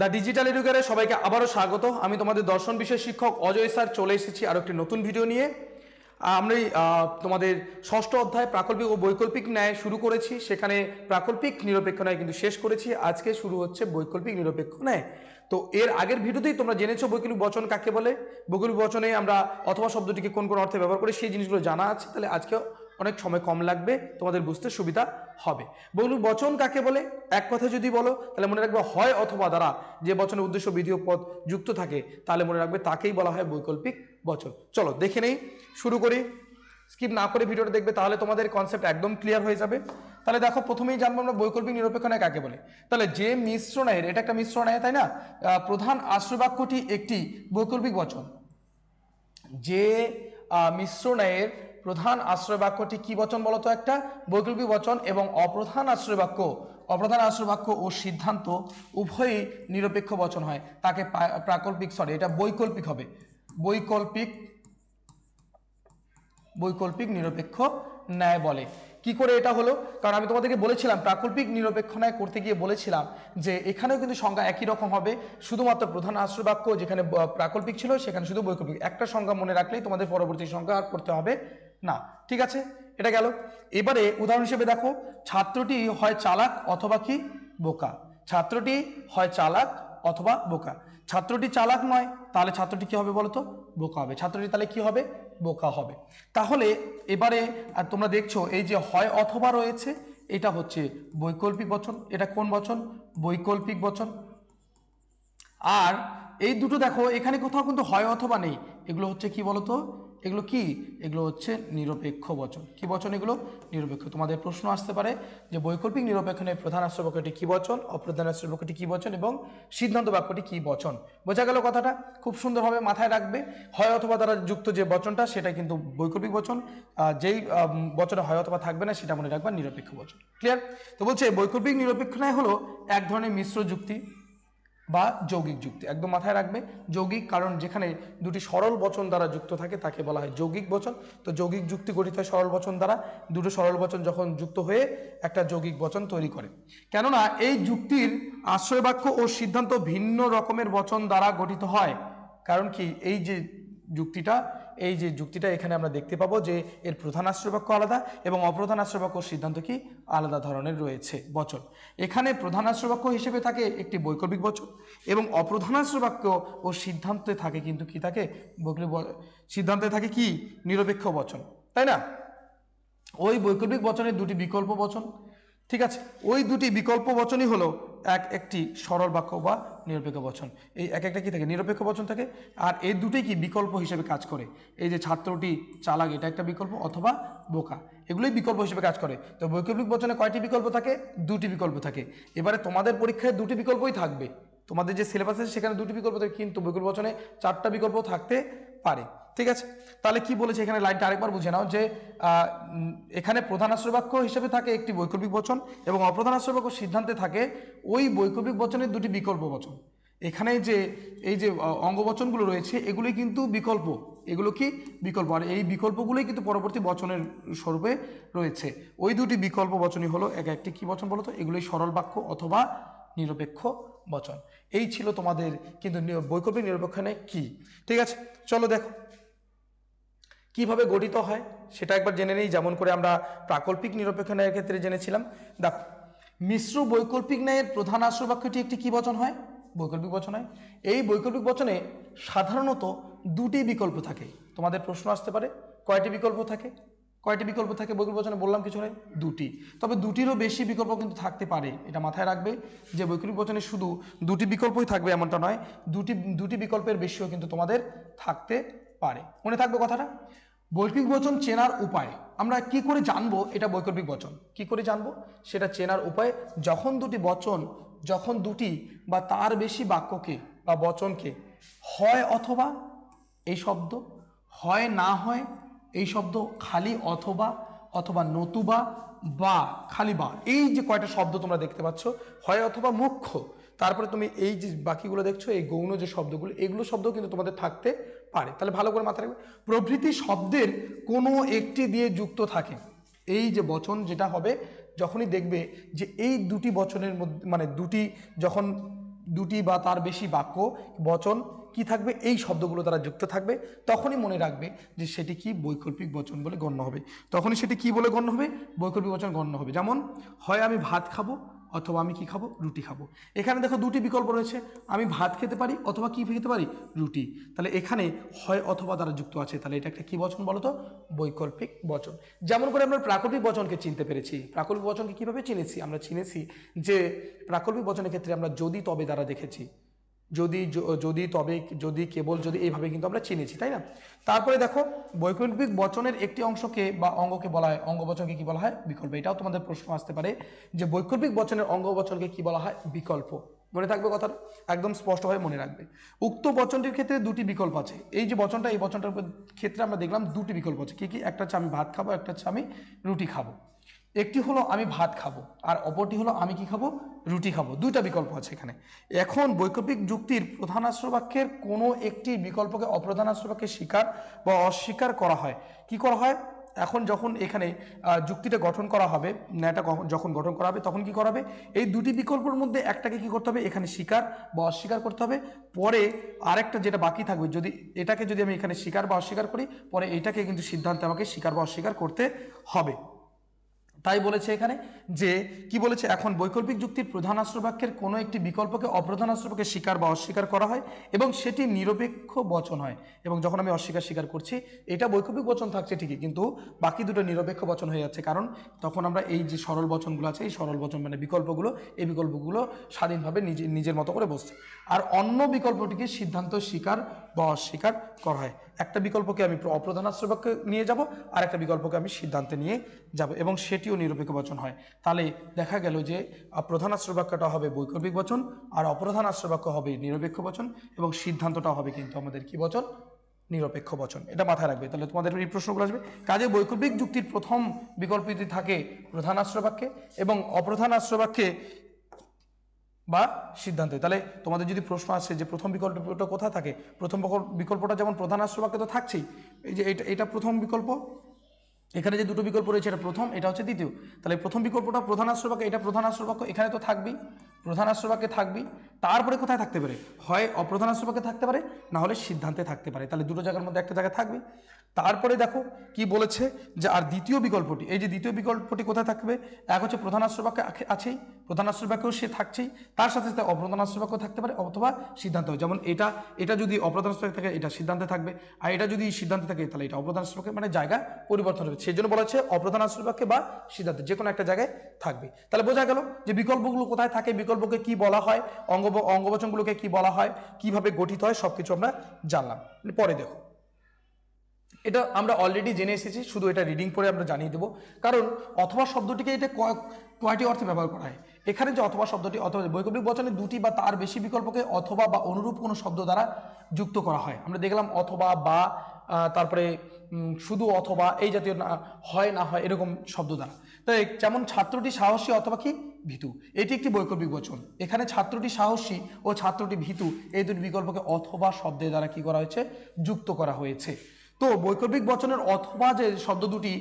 The digital এডুকেয়ারে সবাইকে আবারও স্বাগত। আমি তোমাদের দর্শন বিষয় শিক্ষক অজয় স্যার, চলে এসেছি আরও একটি নতুন ভিডিও নিয়ে। আমরা তোমাদের ষষ্ঠ অধ্যায় প্রাকল্পিক ও বৈকল্পিক ন্যায় শুরু করেছি। সেখানে প্রাকল্পিক নিরপেক্ষ ন্যায় কিন্তু শেষ করেছি। আজকে শুরু হচ্ছে বৈকল্পিক নিরপেক্ষ ন্যায়। তো এর আগের ভিডিওতেই তোমরা জেনেছো বৈকল্পিক বচন কাকে বলে? বৈকল্পিক বচনে আমরা অথবা শব্দটিকে কোন কোন অর্থে ব্যবহার করি সেই জিনিসগুলো জানা আছে। তাহলে আজকে অনেক সময় কম লাগবে, তোমাদের বুঝতে সুবিধা হবে। বৈকল্পিক বচন কাকে বলে? এক কথা যদি বলো, তাহলে মনে রাখবে হয় অথবা দ্বারা। যে বচনের উদ্দেশ্য বিধি ও পদ যুক্ত থাকে, তাহলে মনে রাখবে তাকেই বলা হয় বৈকল্পিক বচন। চলো, দেখে নেই, শুরু করি। স্কিপ না করে ভিডিওটা দেখবে, তাহলে তোমাদের কনসেপ্ট একদম ক্লিয়ার হয়ে যাবে। তাহলে দেখো, প্রথমেই জানব আমরা বৈকল্পিক নিরপেক্ষ ন্যায় কাকে বলে। তাহলে যে মিশ্র ন্যায়ের এটা একটা মিশ্র ন্যায় তাই না? প্রধান আশ্রয় বাক্যটি একটি বৈকল্পিক বচন। যে মিশ্র ন্যায়ের প্রধান আশ্রয় বাক্যটি কি বচন বলতো একটা? বৈকল্পিক বচন এবং অপ্রধান আশ্রয় বাক্য। অপ্রধান আশ্রয় বাক্য ও সিদ্ধান্ত উভয়ই নিরপেক্ষ বচন হয়। তাকে প্রাকল্পিক সরি এটা বৈকল্পিক হবে। বৈকল্পিক বৈকল্পিক নিরপেক্ষ ন্যায় বলে। কি করে এটা হলো? কারণ আমি তোমাদেরকে বলেছিলাম, প্রাকল্পিক নিরপেক্ষ ন্যায় করতে গিয়ে বলেছিলাম যে এখানেও কিন্তু সংজ্ঞা একই রকম হবে। শুধুমাত্র প্রধান আশ্রয় বাক্য যেখানে, প্রাকল্পিক ছিল সেখানে শুধু বৈকল্পিক। একটা সংজ্ঞা মনে রাখলেই তোমাদের পরবর্তী সংজ্ঞা আর করতে হবে। না, ঠিক আছে? এটা গেল। এবারে উদাহরণ হিসেবে দেখো, ছাত্রটি হয় চালাক অথবা কি? বোকা। ছাত্রটি হয় চালাক অথবা বোকা। ছাত্রটি চালাক নয়, তাহলে ছাত্রটি কি হবে বলতো? বোকা হবে। ছাত্রটি তাহলে কি হবে? বোকা হবে। তাহলে এবারে তোমরা দেখছ, এই যে হয় অথবা রয়েছে, এটা হচ্ছে বৈকল্পিক বচন। এটা কোন বচন? বৈকল্পিক বচন। আর এই দুটো দেখো, এখানে কোথাও কিন্তু হয় অথবা নেই। এগুলো হচ্ছে কি বলতো? এগুলো কি? এগুলো হচ্ছে নিরপেক্ষ বচন। কি বচন এগুলো? নিরপেক্ষ। তোমাদের প্রশ্ন আসতে পারে যে বৈকল্পিক নিরপেক্ষণের প্রধান আশ্রয় বাক্যটি কি বচন, অপ্রধান আশ্রয় বাক্যটি কি বচন এবং সিদ্ধান্ত বাক্যটি কি বচন? বোঝা গেল কথাটা? খুব সুন্দরভাবে মাথায় রাখবে। হয় অথবা দ্বারা যুক্ত যে বচনটা, সেটা কিন্তু বৈকল্পিক বচন। যেই বচনে হয় অথবা থাকবে না, সেটা মনে রাখবা নিরপেক্ষ বচন। ক্লিয়ার তো বলছে বৈকল্পিক নিরপেক্ষণায় হলো এক ধরনের মিশ্র যুক্তি। বা যৌগিক যুক্তি। একদম মাথায় রাখবে, যৌগিক কারণ যেখানে দুটি সরল বচন দ্বারা যুক্ত থাকে, তাকে বলা হয় যৌগিক বচন। তো যৌগিক যুক্তি গঠিত হয় সরল বচন দ্বারা, দুটো সরল বচন যখন যুক্ত হয়ে একটা যৌগিক বচন তৈরি করে। কেননা এই যুক্তির আশ্রয় বাক্য ও সিদ্ধান্ত ভিন্ন রকমের বচন দ্বারা গঠিত হয়। কারণ কি? এই যে যুক্তিটা এই যে যুক্তিটা এখানে আমরা দেখতে পাবো যে এর প্রধান আশ্রয় বাক্য আলাদা এবং অপ্রধান আশ্রয় বাক্য সিদ্ধান্ত কি? আলাদা ধরনের রয়েছে। বচন। এখানে প্রধান আশ্রয় বাক্য হিসেবে থাকে একটি বৈকল্পিক বচন এবং অপ্রধান আশ্রয় বাক্য ও সিদ্ধান্তে থাকে কিন্তু কি থাকে সিদ্ধান্তে থাকে কি? নিরপেক্ষ বচন। তাই না? ওই বৈকল্পিক বচনের দুটি বিকল্প বচন। ঠিক আছে? ওই দুটি বিকল্প বচনই হলো এক একটি সরল বাক্য বা নিরপেক্ষ বচন। এই এক একটা কি থাকে? নিরপেক্ষ বচন থাকে। আর এই দুটোই কি বিকল্প হিসেবে কাজ করে? এই যে ছাত্রটি চালাক, এটা একটা বিকল্প অথবা বোকা। এগুলোই বিকল্প হিসেবে কাজ করে। তো বৈকল্পিক বচনে কয়টি বিকল্প থাকে? দুটি বিকল্প থাকে। এবারে তোমাদের পরীক্ষায় দুটি বিকল্পই থাকবে। তোমাদের যে সিলেবাস আছে সেখানে দুটি বিকল্প থাকে, কিন্তু বৈকল্প বচনে চারটা বিকল্প থাকতে পারে। ঠিক আছে? তাহলে কি বলেছে এখানে লাইনটা? আরেকবার বুঝে নাও যে এখানে প্রধান আশ্রয় বাক্য হিসেবে থাকে একটি বৈকল্পিক বচন এবং অপ্রধান আশ্রয় বাক্য সিদ্ধান্তে থাকে ওই বৈকল্পিক বচনের দুটি বিকল্প বচন। এখানে যে, এই যে অঙ্গবচনগুলো রয়েছে এগুলি কিন্তু বিকল্প। এগুলো কি? বিকল্প। আর এই বিকল্পগুলোই কিন্তু পরবর্তী বচনের স্বরূপে রয়েছে। ওই দুটি বিকল্প বচনই হলো, এক একটি কি বচন বলতো? এগুলোই সরল বাক্য অথবা নিরপেক্ষ বচন। এই ছিল তোমাদের কিন্তু বৈকল্পিক নিরপেক্ষণে কি? ঠিক আছে, চলো দেখো। কীভাবে গঠিত হয়? সেটা একবার জেনে নেই, যেমন করে আমরা প্রাকল্পিক নিরপেক্ষ ন্যায়ের ক্ষেত্রে জেনেছিলাম। দেখো মিশ্র বৈকল্পিক ন্যায়ের প্রধান আশ্রয় বাক্যটি একটি কি বচন হয়? বৈকল্পিক বচন এই বৈকল্পিক বচনে সাধারণত দুটি বিকল্প থাকে। তোমাদের প্রশ্ন আসতে পারে, কয়টি বিকল্প থাকে? কয়টি বিকল্প থাকে বৈকল্পিক বচনে? বললাম কিছু নয়, দুটি। তবে দুটিরও বেশি বিকল্প কিন্তু থাকতে পারে, এটা মাথায় রাখবে যে বৈকল্পিক বচনে শুধু দুটি বিকল্পই থাকবে এমনটা নয়, দুটি দুটি বিকল্পের বেশিও কিন্তু তোমাদের থাকতে পারে। মনে থাকবে কথাটা? বৈকল্পিক বচন চেনার উপায়। আমরা কি করে জানব এটা বৈকল্পিক বচন? কি করে জানব? সেটা চেনার উপায় যখন দুটি বচন, যখন দুটি বা তার বেশি বাক্যকে বা বচনকে হয় অথবা এই শব্দ, হয় না হয় এই শব্দ খালি অথবা অথবা নতুবা বা খালি বা, এই যে কয়টা শব্দ তোমরা দেখতে পাচ্ছ, হয় অথবা মুখ্য। তারপরে তুমি এই যে বাকিগুলো দেখছ, এই গৌণ যে শব্দগুলো, এগুলো শব্দ কিন্তু তোমাদের থাকতে পারে। তাহলে ভালো করে মাথায় রাখবে। প্রভৃতি শব্দের কোনো একটি দিয়ে যুক্ত থাকে। এই যে বচন যেটা হবে, যখনই দেখবে যে এই দুটি বচনের মধ্যে মানে দুটি যখন দুটি বা তার বেশি বাক্য, বচন, কি থাকবে? এই শব্দগুলো দ্বারা যুক্ত থাকবে। তখনই মনে রাখবে যে সেটি কি বৈকল্পিক বচন বলে গণ্য হবে। তখনই সেটি কি বলে গণ্য হবে? বৈকল্পিক বচন গণ্য হবে। যেমন, হয় আমি ভাত খাব অথবা আমি কি খাব? রুটি খাব। এখানে দেখো দুটি বিকল্প রয়েছে। আমি ভাত খেতে পারি অথবা কি খেতে পারি? রুটি। তাহলে এখানে হয় অথবা দ্বারা যুক্ত আছে। তাহলে এটা একটা কী বচন বলো তো বৈকল্পিক বচন। যেমন করে আমরা প্রাকল্পিক বচনকে চিনতে পেরেছি। প্রাকল্পিক বচনকে কীভাবে চিনেছি? আমরা চিনেছি যে প্রাকল্পিক বচনের ক্ষেত্রে আমরা যদি তবে দ্বারা দেখেছি। যদি যদি তবে যদি কেবল যদি এইভাবে কিন্তু আমরা চিনেছি, তাই না? তারপরে দেখো, বৈকল্পিক বচনের একটি অংশকে বা অঙ্গকে বলা হয়, অঙ্গবচনকে কি বলা হয়? বিকল্প। এটাও তোমাদের প্রশ্ন আসতে পারে যে বৈকল্পিক বচনের অঙ্গবচনকে কি বলা হয়? বিকল্প। মনে থাকবে কথাটা? একদম স্পষ্টভাবে মনে রাখবে। উক্ত বচনটির ক্ষেত্রে দুটি বিকল্প আছে। এই যে বচনটা, এই বচনটার ক্ষেত্রে আমরা দেখলাম দুটি বিকল্প আছে। কি কি? একটা হচ্ছে আমি ভাত খাব, একটা হচ্ছে আমি রুটি খাব। একটি হলো আমি ভাত খাব, আর অপরটি হলো আমি কি খাব? রুটি খাব। দুইটা বিকল্প আছে এখানে। এখন বৈকল্পিক যুক্তির প্রধান আশ্রবাক্যের কোনো একটি বিকল্পকে অপ্রধান আশ্রবাক্যে স্বীকার বা অস্বীকার করা হয়। কি করা হয়? এখন যখন এখানে যুক্তিটা গঠন করা হবে কখন- যখন গঠন করা হবে, তখন কি করা হবে? এই দুটি বিকল্পের মধ্যে একটাকে কি করতে হবে? এখানে স্বীকার বা অস্বীকার করতে হবে। পরে আরেকটা যেটা বাকি থাকবে, যদি এটাকে যদি আমি এখানে স্বীকার বা অস্বীকার করি, পরে এটাকে কিন্তু সিদ্ধান্তে আমাকে স্বীকার বা অস্বীকার করতে হবে। তাই বলেছে এখানে যে, কি বলেছে? এখন বৈকল্পিক যুক্তির প্রধান আশ্রবাক্যের কোনো একটি বিকল্পকে অপ্রধান আশ্রবাক্যে স্বীকার বা অস্বীকার করা হয় এবং সেটি নিরপেক্ষ বচন হয়। এবং যখন আমি অস্বীকার, স্বীকার করছি, এটা বৈকল্পিক বচন থাকছে ঠিকই, কিন্তু বাকি দুটো নিরপেক্ষ বচন হয়ে যাচ্ছে। কারণ তখন আমরা এই যে সরল বচনগুলো আছে, এই সরল বচন মানে বিকল্পগুলো, এই বিকল্পগুলো স্বাধীনভাবে নিজে, নিজের মতো করে বসছে। আর অন্য বিকল্পটিকে সিদ্ধান্ত স্বীকার বা অস্বীকার করা হয়। একটা বিকল্পকে আমি অপ্রধান আশ্রবাক্যে নিয়ে যাব আর একটা বিকল্পকে আমি সিদ্ধান্তে নিয়ে যাব এবং সেটিও নিরপেক্ষ বচন হয়। তাহলে দেখা গেল যে প্রধান আশ্রবাক্যটা হবে বৈকল্পিক বচন, আর অপ্রধান আশ্রবাক্য হবে নিরপেক্ষ বচন, এবং সিদ্ধান্তটা হবে কিন্তু আমাদের কি বচন? নিরপেক্ষ বচন। এটা মাথায় রাখবে। তাহলে তোমাদের এই প্রশ্নগুলো আসবে। কাজে বৈকল্পিক যুক্তির প্রথম বিকল্পটি থাকে প্রধান আশ্রবাক্যে এবং অপ্রধান আশ্রবাক্যে বা সিদ্ধান্তে। তাহলে তোমাদের যদি প্রশ্ন আসে যে প্রথম বিকল্পটা কোথায় থাকে, প্রথম বিকল্প- বিকল্পটা যেমন প্রধান আশ্রবাক্যে তো থাকছেই, এই যে এটা এটা প্রথম বিকল্প এখানে যে দুটো বিকল্প রয়েছে, এটা প্রথম, এটা হচ্ছে দ্বিতীয়। তাহলে প্রথম বিকল্পটা প্রধান আশ্রবাক্য এটা প্রধান আশ্রবাক্য এখানে তো থাকবেই। প্রধান আশ্রবাক্যে থাকবি, তারপরে কোথায় থাকতে পারে? হয় অপ্রধান আশ্রবাক্যে থাকতে পারে, না হলে সিদ্ধান্তে থাকতে পারে। তাহলে দুটো জায়গার মধ্যে একটা জায়গায় থাকবে। তারপরে দেখো কি বলেছে যে, আর দ্বিতীয় বিকল্পটি, এই যে দ্বিতীয় বিকল্পটি কোথায় থাকবে? এক হচ্ছে প্রধান আশ্রবাক্য আখে- আছেই প্রধান আশ্রবাক্যও সে থাকছেই, তার সাথে সাথে অপ্রধান আশ্রবাক্য থাকতে পারে, অথবা সিদ্ধান্ত যেমন এটা এটা যদি অপ্রধান আশ্রবাক্য থাকে, এটা সিদ্ধান্তে থাকবে। আর এটা যদি সিদ্ধান্তে থাকে, তাহলে এটা অপ্রধান আশ্রবাক্যে মানে জায়গা পরিবর্তন হবে। সেই জন্য বলা হচ্ছে অপ্রধান আশ্রবাক্যে বা সিদ্ধান্তে যে কোনো একটা জায়গায় থাকবে। তাহলে বোঝা গেল যে বিকল্পগুলো কোথায় থাকে বিকল্পকে কি বলা হয় অঙ্গ অঙ্গবচনগুলোকে কি বলা হয়, কীভাবে গঠিত হয়, সবকিছু আমরা জানলাম। পরে দেখো। এটা আমরা অলরেডি জেনে এসেছি, শুধু এটা রিডিং পড়ে আমরা জানিয়ে দেবো। কারণ অথবা শব্দটিকে এটা কয়- কয়টি অর্থে ব্যবহার করা হয়? এখানে যে অথবা শব্দটি, অথবা বৈকল্পিক বচনে দুটি বা তার বেশি বিকল্পকে অথবা বা অনুরূপ কোনো শব্দ দ্বারা যুক্ত করা হয়। আমরা দেখলাম অথবা বা তারপরে শুধু অথবা এই জাতীয় না, হয় না হয়, এরকম শব্দ দ্বারা। তাই যেমন ছাত্রটি সাহসী অথবা কি? ভীতু। এটি একটি বৈকল্পিক বচন। এখানে ছাত্রটি সাহসী ও ছাত্রটি ভীতু, এই দুটি বিকল্পকে অথবা শব্দের দ্বারা কি করা হয়েছে? যুক্ত করা হয়েছে। তো বৈকল্পিক বচনের অথবা যে শব্দ দুটি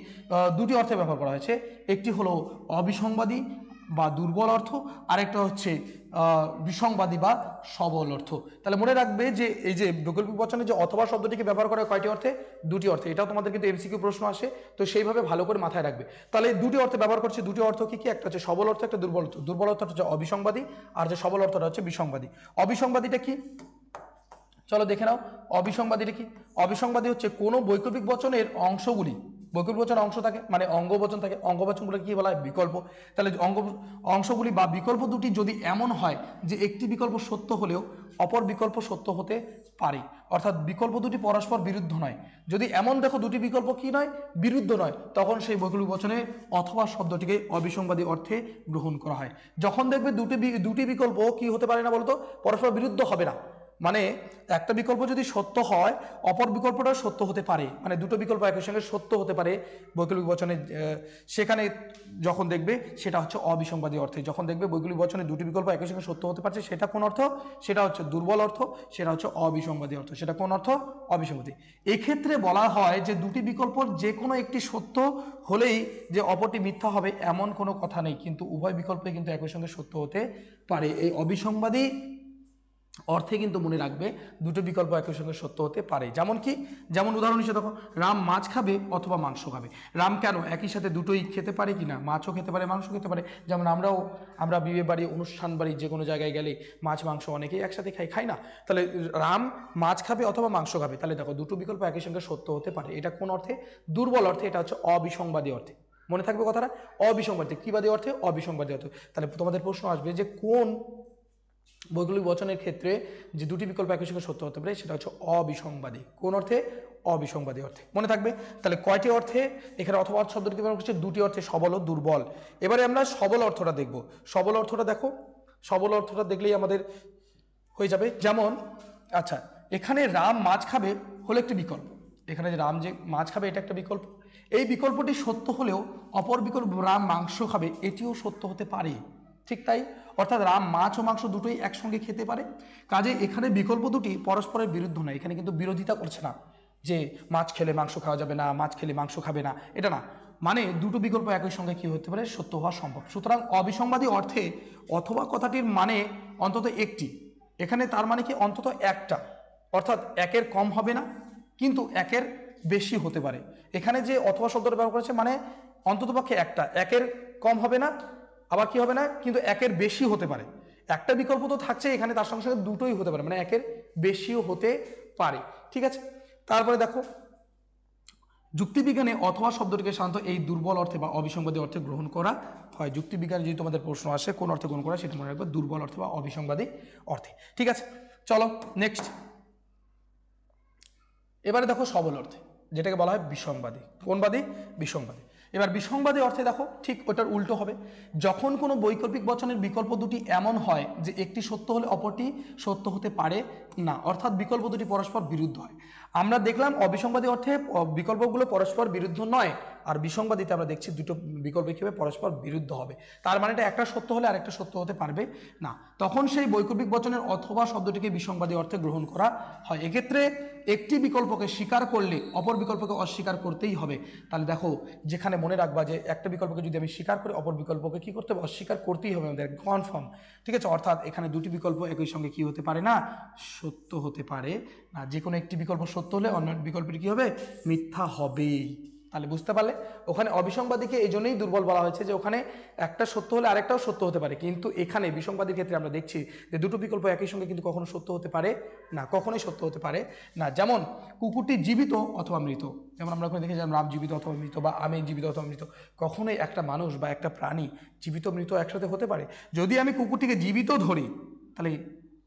দুটি অর্থে ব্যবহার করা হয়েছে। একটি হলো অবিসংবাদী বা দুর্বল অর্থ, আরেকটা হচ্ছে বিসংবাদী বা সবল অর্থ। তাহলে মনে রাখবে যে, এই যে বৈকল্পিক বচনে যে অথবা শব্দটিকে ব্যবহার করা কয়টি অর্থে? দুটি অর্থে। এটাও তোমাদের কিন্তু এমসিকিউ প্রশ্ন আসে, তো সেইভাবে ভালো করে মাথায় রাখবে। তাহলে দুটি অর্থে ব্যবহার করছে, দুটি অর্থ কি কি? একটা হচ্ছে সবল অর্থ, একটা দুর্বল অর্থ। দুর্বল অর্থটা হচ্ছে অবিসংবাদী, আর যে সবল অর্থটা হচ্ছে বিসংবাদী। অবিসংবাদীটা কি? চলো দেখে নাও, অবিসংবাদীটা কি? অবিসংবাদী হচ্ছে কোনো বৈকল্পিক বচনের অংশগুলি বচন অংশ থাকে মানে অঙ্গবচন থাকে। অঙ্গবচনগুলো কি বলা হয়? বিকল্প। তাহলে অঙ্গ, অংশগুলি বা বিকল্প দুটি যদি এমন হয় যে একটি বিকল্প সত্য হলেও অপর বিকল্প সত্য হতে পারে। অর্থাৎ বিকল্প দুটি পরস্পর বিরুদ্ধ নয়। যদি এমন দেখো দুটি বিকল্প কি নয়? বিরুদ্ধ নয়। তখন সেই বৈকল্পিক বচনে অথবা শব্দটিকে অবিসংবাদী অর্থে গ্রহণ করা হয়। যখন দেখবে দুটি দুটি বিকল্প কি হতে পারে না বলতো? পরস্পর বিরুদ্ধ হবে না। মানে একটা বিকল্প যদি সত্য হয়, অপর বিকল্পটাও সত্য হতে পারে। মানে দুটো বিকল্প একই সঙ্গে সত্য হতে পারে বৈকল্পিক বচনে সেখানে যখন দেখবে সেটা হচ্ছে অবিসংবাদী অর্থে। যখন দেখবে বৈকল্পিক বচনে দুটি বিকল্প একই সঙ্গে সত্য হতে পারছে, সেটা কোন অর্থ? সেটা হচ্ছে দুর্বল অর্থ, সেটা হচ্ছে অবিসংবাদী অর্থ। সেটা কোন অর্থ? অবিসংবাদী। এক্ষেত্রে বলা হয় যে দুটি বিকল্প যে কোনো একটি সত্য হলেই যে অপরটি মিথ্যা হবে এমন কোনো কথা নেই। কিন্তু উভয় বিকল্পই কিন্তু একই সঙ্গে সত্য হতে পারে। এই অবিসংবাদী অর্থে কিন্তু মনে রাখবে দুটো বিকল্প একই সঙ্গে সত্য হতে পারে। যেমন কি? যেমন উদাহরণ হিসেবে দেখো, রাম মাছ খাবে অথবা মাংস খাবে। রাম কেন? একই সাথে দুটোই খেতে পারে কি না? মাছও খেতে পারে মাংস খেতে পারে। যেমন আমরাও, আমরা বিয়ে বাড়ি, অনুষ্ঠান বাড়ি যে কোনো জায়গায় গেলে মাছ, মাংস অনেকেই একসাথে খাই খাই না? তাহলে রাম মাছ খাবে অথবা মাংস খাবে? তাহলে দেখো, দুটো বিকল্প একই সঙ্গে সত্য হতে পারে। এটা কোন অর্থে? দুর্বল অর্থে, এটা হচ্ছে অবিসংবাদী অর্থে। মনে থাকবে কথাটা? অবিসংবাদী। কিবাদী অর্থে? অবিসংবাদী অর্থে। তাহলে তোমাদের প্রশ্ন আসবে যে কোন বৈকল্পিক বচনের ক্ষেত্রে যে দুটি বিকল্প একই সঙ্গে সত্য হতে পারে, সেটা হচ্ছে অবিসংবাদী। কোন অর্থে? অবিসংবাদী অর্থে। মনে থাকবে? তাহলে কয়টি অর্থে? এখানে অথবা শব্দটি ব্যবহার করছে, দুটি অর্থে সবল ও দুর্বল। এবারে আমরা সবল অর্থটা দেখব। সবল অর্থটা দেখো। সবল অর্থটা দেখলেই আমাদের হয়ে যাবে। যেমন আচ্ছা এখানে রাম মাছ খাবে হলো একটি বিকল্প। এখানে যে রাম যে মাছ খাবে, এটা একটা বিকল্প। এই বিকল্পটি সত্য হলেও অপর বিকল্প রাম মাংস খাবে, এটিও সত্য হতে পারে। ঠিক তাই? অর্থাৎ রাম মাছ ও মাংস দুটোই একসঙ্গে খেতে পারে। কাজে এখানে বিকল্প দুটি পরস্পরের বিরুদ্ধ নয়। এখানে কিন্তু বিরোধিতা করছে না যে মাছ খেলে মাংস খাওয়া যাবে না, মাছ খেলে মাংস খাবে না। এটা না। মানে দুটো বিকল্প একই সঙ্গে কি হতে পারে? সত্য হওয়া সম্ভব। সুতরাং অবিসংবাদী অর্থে অথবা কথাটির মানে অন্তত একটি। এখানে তার মানে কি? অন্তত একটা। অর্থাৎ একের কম হবে না, কিন্তু একের বেশি হতে পারে। এখানে যে অথবা শব্দটা ব্যবহার করেছে মানে অন্ততপক্ষে একটা। একের কম হবে না আবার কি হবে না? কিন্তু একের বেশি হতে পারে। একটা বিকল্প তো থাকছে এখানে, তার সঙ্গে সঙ্গে দুটোই হতে পারে। মানে একের বেশিও হতে পারে। ঠিক আছে? তারপরে দেখো, যুক্তিবিজ্ঞানে অথবা শব্দটিকে সাধারণত এই দুর্বল অর্থে বা অবিসংবাদী অর্থে গ্রহণ করা হয়। যুক্তিবিজ্ঞানে যদি তোমাদের প্রশ্ন আসে, কোন অর্থে গ্রহণ করা সেটা মনে রাখবে দুর্বল অর্থে বা অবিসংবাদী অর্থে। ঠিক আছে? চলো নেক্সট এবারে দেখো সবল অর্থে, যেটাকে বলা হয় বিসংবাদী কোনবাদী? বিসংবাদী এবার বিসংবাদী অর্থে দেখো, ঠিক ওটার উল্টো হবে। যখন কোনো বৈকল্পিক বচনের বিকল্প দুটি এমন হয় যে একটি সত্য হলে অপরটি সত্য হতে পারে না, অর্থাৎ বিকল্প দুটি পরস্পর বিরুদ্ধ হয়। আমরা দেখলাম অবিসংবাদী অর্থে বিকল্পগুলো পরস্পর বিরুদ্ধ নয় আর বিসংবাদীতে আমরা দেখছি দুটো বিকল্প কীভাবে পরস্পর বিরুদ্ধ হবে। তার মানে এটা একটা সত্য হলে আরেকটা সত্য হতে পারবে? না। তখন সেই বৈকল্পিক বচনের অথবা শব্দটিকে বিসংবাদী অর্থে গ্রহণ করা হয়। এক্ষেত্রে একটি বিকল্পকে স্বীকার করলে অপর বিকল্পকে অস্বীকার করতেই হবে। তাহলে দেখো, যেখানে মনে রাখবা যে একটা বিকল্পকে যদি আমি স্বীকার করি, অপর বিকল্পকে কি করতে হবে? অস্বীকার করতেই হবে আমাদের। কনফার্ম ঠিক আছে? অর্থাৎ এখানে দুটি বিকল্প একই সঙ্গে কি হতে পারে না? সত্য হতে পারে। না যে কোনো একটি বিকল্প সত্য হলে অন্য বিকল্পটি কী হবে? মিথ্যা হবেই। তাহলে বুঝতে পারলে? ওখানে অবিসংবাদীকে এই জন্যই দুর্বল বলা হয়েছে যে ওখানে একটা সত্য হলে আরেকটাও সত্য হতে পারে। কিন্তু এখানে বিসংবাদীর ক্ষেত্রে আমরা দেখছি যে দুটো বিকল্প একই সঙ্গে কিন্তু কখনো সত্য হতে পারে না, কখনোই সত্য হতে পারে না। যেমন কুকুরটি জীবিত অথবা মৃত, যেমন আমরা ওখানে দেখেছিলাম রাম জীবিত অথবা মৃত বা আমি জীবিত অথবা মৃত, কখনোই একটা মানুষ বা একটা প্রাণী জীবিত, মৃত একসাথে হতে পারে। যদি আমি কুকুরটিকে জীবিত ধরি, তাহলে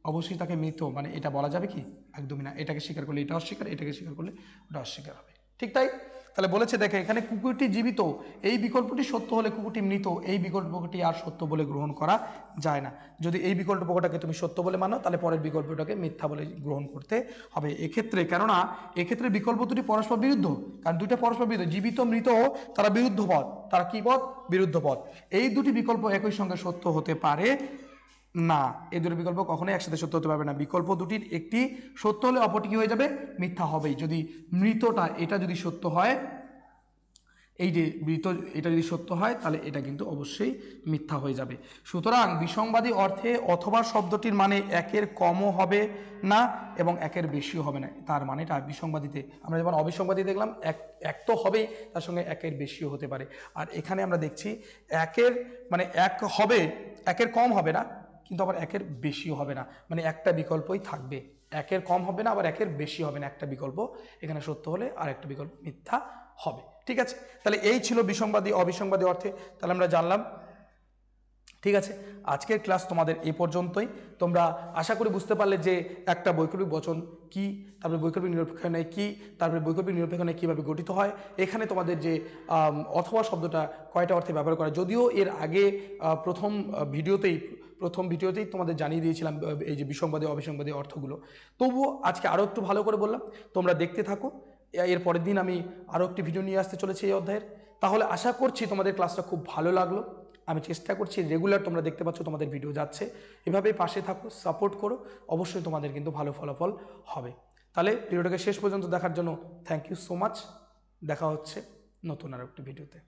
অবশ্যই তাকে মৃত মানে এটা বলা যাবে কি? একদমই না। এটাকে স্বীকার করলে এটা অস্বীকার, এটাকে স্বীকার করলে ওটা অস্বীকার হবে। ঠিক তাই তাহলে বলেছে, দেখে এখানে কুকুরটি জীবিত, এই বিকল্পটি সত্য হলে কুকুরটি মৃত, এই বিকল্পটি আর সত্য বলে গ্রহণ করা যায় না। যদি এই বিকল্পটাকে তুমি সত্য বলে মানো, তাহলে পরের বিকল্পটাকে মিথ্যা বলে গ্রহণ করতে হবে। এক্ষেত্রে, কেননা এক্ষেত্রে বিকল্প দুটি পরস্পর বিরুদ্ধ, কারণ দুইটা পরস্পর বিরুদ্ধ, জীবিত, মৃত, তারা বিরুদ্ধ পথ, তারা কি পথ? বিরুদ্ধ পথ। এই দুটি বিকল্প একই সঙ্গে সত্য হতে পারে। না। এই দুটো বিকল্প কখনোই একসাথে সত্য হতে পারবে না। বিকল্প দুটির একটি সত্য হলে অপরটি কি হয়ে যাবে? মিথ্যা হবেই। যদি মৃতটা, এটা যদি সত্য হয়, এই যে মৃত, এটা যদি সত্য হয়, তাহলে এটা কিন্তু অবশ্যই মিথ্যা হয়ে যাবে। সুতরাং বিসংবাদী অর্থে অথবা শব্দটির মানে একের কমও হবে না এবং একের বেশিও হবে না। তার মানে এটা বিসংবাদীতে। আমরা যেমন অবিসংবাদী দেখলাম, এক এক তো হবেই, তার সঙ্গে একের বেশিও হতে পারে। আর এখানে আমরা দেখছি একের মানে এক হবে, একের কম হবে না কিন্তু আবার একের বেশিও হবে না। মানে একটা বিকল্পই থাকবে। একের কম হবে না, আবার একের বেশি হবে না। একটা বিকল্প এখানে সত্য হলে আর একটা বিকল্প মিথ্যা হবে। ঠিক আছে? তাহলে এই ছিল বিসংবাদী, অবিসংবাদী অর্থে। তাহলে আমরা জানলাম। ঠিক আছে? আজকের ক্লাস তোমাদের এ পর্যন্তই। তোমরা আশা করি বুঝতে পারলে যে একটা বৈকল্পিক বচন কি, তারপরে বৈকল্পিক নিরপেক্ষ ন্যায় কি, তারপরে বৈকল্পিক নিরপেক্ষ ন্যায় কীভাবে গঠিত হয়। এখানে তোমাদের যে অথবা শব্দটা কয়টা অর্থে ব্যবহার করা। যদিও এর আগে প্রথম ভিডিওতেই প্রথম ভিডিওতেই তোমাদের জানিয়ে দিয়েছিলাম এই যে বিসংবাদী, অবিসংবাদী অর্থগুলো। তবুও আজকে আরও একটু ভালো করে বললাম, তোমরা দেখতে থাকো। এর পরের দিন আমি আরও একটি ভিডিও নিয়ে আসতে চলেছি এই অধ্যায়ের। তাহলে আশা করছি তোমাদের ক্লাসটা খুব ভালো লাগল। আমি চেষ্টা করছি, রেগুলার তোমরা দেখতে পাচ্ছ তোমাদের ভিডিও যাচ্ছে। এভাবেই পাশে থাকো, সাপোর্ট করো, অবশ্যই তোমাদের কিন্তু ভালো ফলাফল হবে। তাহলে ভিডিওটাকে শেষ পর্যন্ত দেখার জন্য থ্যাংক ইউ সো মাচ দেখা হচ্ছে নতুন আর একটি ভিডিওতে।